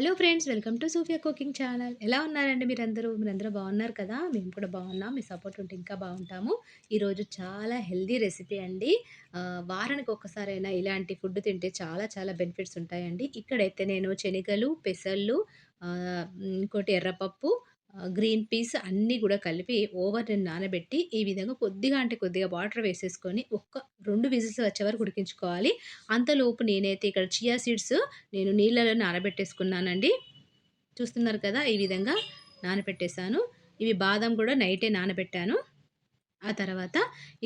Hello friends welcome to Sufiya cooking channel. ఎలా ఉన్నారండి మీరందరూ? మీరందరూ బాగున్నారు కదా? మేము కూడా బాగున్నాం మీ సపోర్ట్ ఉంటే ఇంకా బాగుంటాము. ఈరోజు చాలా హెల్దీ రెసిపీ అండి. వారానికి ఒక్కసారైనా ఇలాంటి ఫుడ్ తింటే చాలా చాలా బెనిఫిట్స్ ఉంటాయండి. ఇక్కడైతే నేను శనగలు పెసళ్ళు ఇంకోటి ఎర్రపప్పు గ్రీన్ పీస్ అన్నీ కూడా కలిపి ఓవర్ నేను నానబెట్టి ఈ విధంగా కొద్దిగా అంటే కొద్దిగా వాటర్ వేసేసుకొని ఒక్క రెండు విజిల్స్ వచ్చే వరకు ఉడికించుకోవాలి. అంతలోపు నేనైతే ఇక్కడ చియా సీడ్స్ నేను నీళ్ళలో నానబెట్టేసుకున్నానండి. చూస్తున్నారు కదా ఈ విధంగా నానబెట్టేశాను. ఇవి బాదం కూడా నైటే నానబెట్టాను. ఆ తర్వాత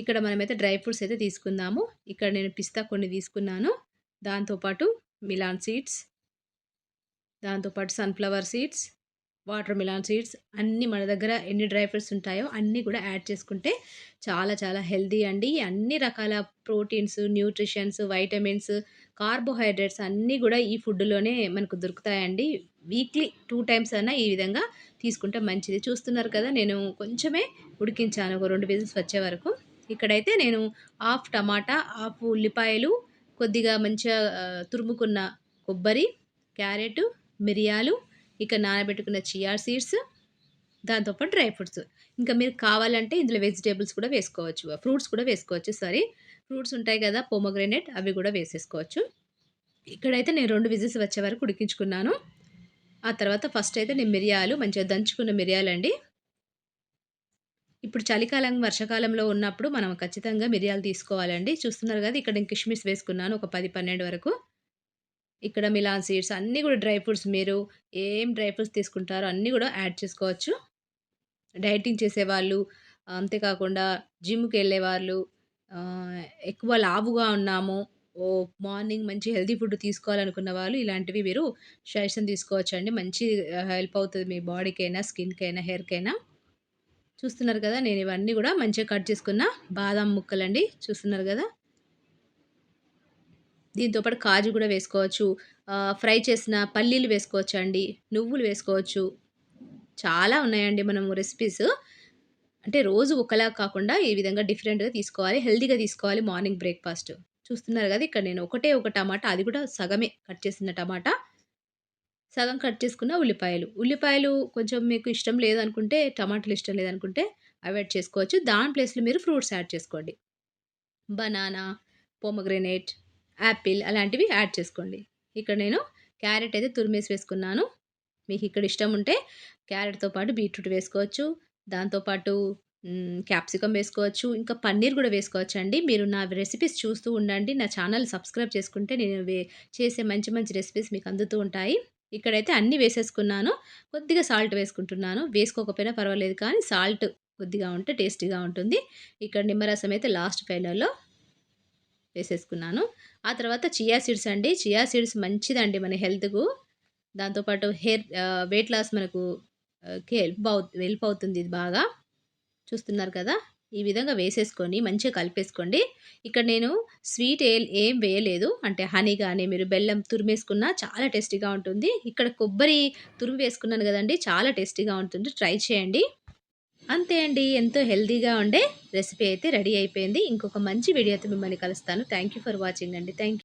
ఇక్కడ మనమైతే డ్రై ఫ్రూట్స్ అయితే తీసుకుందాము. ఇక్కడ నేను పిస్తా కొన్ని తీసుకున్నాను. దాంతోపాటు మిలాన్ సీడ్స్ దాంతోపాటు sunflower seeds water melon seeds అన్నీ మన దగ్గర ఎన్ని డ్రై ఫ్రూట్స్ ఉంటాయో అన్నీ కూడా యాడ్ చేసుకుంటే చాలా చాలా హెల్దీ అండి. అన్ని రకాల ప్రోటీన్స్ న్యూట్రిషన్స్ వైటమిన్స్ కార్బోహైడ్రేట్స్ అన్నీ కూడా ఈ ఫుడ్లోనే మనకు దొరుకుతాయండి. వీక్లీ టూ టైమ్స్ అయినా ఈ విధంగా తీసుకుంటే మంచిది. చూస్తున్నారు కదా నేను కొంచెమే ఉడికించాను. ఒక రెండు విజిల్స్ వచ్చే వరకు. ఇక్కడైతే నేను హాఫ్ టమాటా హాఫ్ ఉల్లిపాయలు కొద్దిగా మంచిగా తురుముకున్న కొబ్బరి క్యారెట్ మిరియాలు ఇక నానబెట్టుకున్న చియా సీడ్స్ దాంతోపాటు డ్రై ఫ్రూట్స్. ఇంకా మీరు కావాలంటే ఇందులో వెజిటేబుల్స్ కూడా వేసుకోవచ్చు. ఫ్రూట్స్ కూడా వేసుకోవచ్చు సారీ. ఫ్రూట్స్ ఉంటాయి కదా పోమోగ్రెనేట్ అవి కూడా వేసేసుకోవచ్చు. ఇక్కడైతే నేను రెండు విజిల్స్ వచ్చే వరకు ఉడికించుకున్నాను. ఆ తర్వాత ఫస్ట్ అయితే నేను మిరియాలు మంచిగా దంచుకున్న మిరియాలండి. ఇప్పుడు చలికాలం వర్షాకాలంలో ఉన్నప్పుడు మనం ఖచ్చితంగా మిరియాలు తీసుకోవాలండి. చూస్తున్నారు కదా ఇక్కడ నేను కిష్మిస్ వేసుకున్నాను ఒక పది పన్నెండు వరకు. ఇక్కడ మిలాన్ సీడ్స్ అన్నీ కూడా డ్రై ఫ్రూట్స్ మీరు ఏం డ్రై ఫ్రూట్స్ తీసుకుంటారో అన్నీ కూడా యాడ్ చేసుకోవచ్చు. డైటింగ్ చేసేవాళ్ళు అంతేకాకుండా జిమ్కి వెళ్ళేవాళ్ళు ఎక్కువ లావుగా ఉన్నాము ఓ మార్నింగ్ మంచి హెల్తీ ఫుడ్ తీసుకోవాలనుకున్న వాళ్ళు ఇలాంటివి మీరు సజెషన్ తీసుకోవచ్చండి. మంచి హెల్ప్ అవుతుంది మీ బాడీకైనా స్కిన్కైనా హెయిర్కైనా. చూస్తున్నారు కదా నేను ఇవన్నీ కూడా మంచిగా కట్ చేసుకున్న బాదం ముక్కలండి. చూస్తున్నారు కదా? దీంతోపాటు కాజు కూడా వేసుకోవచ్చు. ఫ్రై చేసిన పల్లీలు వేసుకోవచ్చు అండి నువ్వులు వేసుకోవచ్చు. చాలా ఉన్నాయండి మనము రెసిపీస్ అంటే రోజు ఒకలా కాకుండా ఈ విధంగా డిఫరెంట్గా తీసుకోవాలి హెల్తీగా తీసుకోవాలి మార్నింగ్ బ్రేక్ఫాస్ట్ చూస్తున్నారు కదా ఇక్కడ నేను ఒకటే ఒక టమాటా అది కూడా సగమే కట్ చేసిన టమాటా. సగం కట్ చేసుకున్న ఉల్లిపాయలు. ఉల్లిపాయలు కొంచెం మీకు ఇష్టం లేదనుకుంటే టమాటాలు ఇష్టం లేదనుకుంటే అవాయిడ్ చేసుకోవచ్చు. దాని ప్లేస్లో మీరు ఫ్రూట్స్ యాడ్ చేసుకోండి. బనానా పోమగ్రెనేట్ యాపిల్ అలాంటివి యాడ్ చేసుకోండి. ఇక్కడ నేను క్యారెట్ అయితే తురిమేసి వేసుకున్నాను. మీకు ఇక్కడ ఇష్టం ఉంటే క్యారెట్తో పాటు బీట్రూట్ వేసుకోవచ్చు. దాంతోపాటు క్యాప్సికమ్ వేసుకోవచ్చు. ఇంకా పన్నీర్ కూడా వేసుకోవచ్చు అండి మీరు నా రెసిపీస్ చూస్తూ ఉండండి. నా ఛానల్ సబ్స్క్రైబ్ చేసుకుంటే నేను వే- చేసే మంచి మంచి రెసిపీస్ మీకు అందుతూ ఉంటాయి. ఇక్కడైతే అన్నీ వేసేసుకున్నాను. కొద్దిగా సాల్ట్ వేసుకుంటున్నాను. వేసుకోకపోయినా పర్వాలేదు కానీ సాల్ట్ కొద్దిగా ఉంటే టేస్టీగా ఉంటుంది. ఇక్కడ నిమ్మరసం అయితే లాస్ట్ ఫైనల్లో వేసేసుకున్నాను. ఆ తర్వాత చియా సీడ్స్ అండి. చియా సీడ్స్ మంచిదండి మన హెల్త్కు. దాంతోపాటు హెయిర్ వెయిట్ లాస్ మనకు హెల్ప్ అవు హెల్ప్ అవుతుంది ఇది బాగా. చూస్తున్నారు కదా? ఈ విధంగా వేసేసుకొని మంచిగా కలిపేసుకోండి. ఇక్కడ నేను స్వీట్ ఏ ఏం వేయలేదు. అంటే హనీ కానీ మీరు బెల్లం తురిమేసుకున్నా చాలా టేస్టీగా ఉంటుంది. ఇక్కడ కొబ్బరి తురిమి వేసుకున్నాను కదండి చాలా టేస్టీగా ఉంటుంది. ట్రై చేయండి. అంతే అండి. ఎంతో హెల్దీగా ఉండే రెసిపీ అయితే రెడీ అయిపోయింది. ఇంకొక మంచి వీడియోతో మిమ్మల్ని కలుస్తాను. థ్యాంక్ యూ ఫర్ వాచింగ్ అండి. థ్యాంక్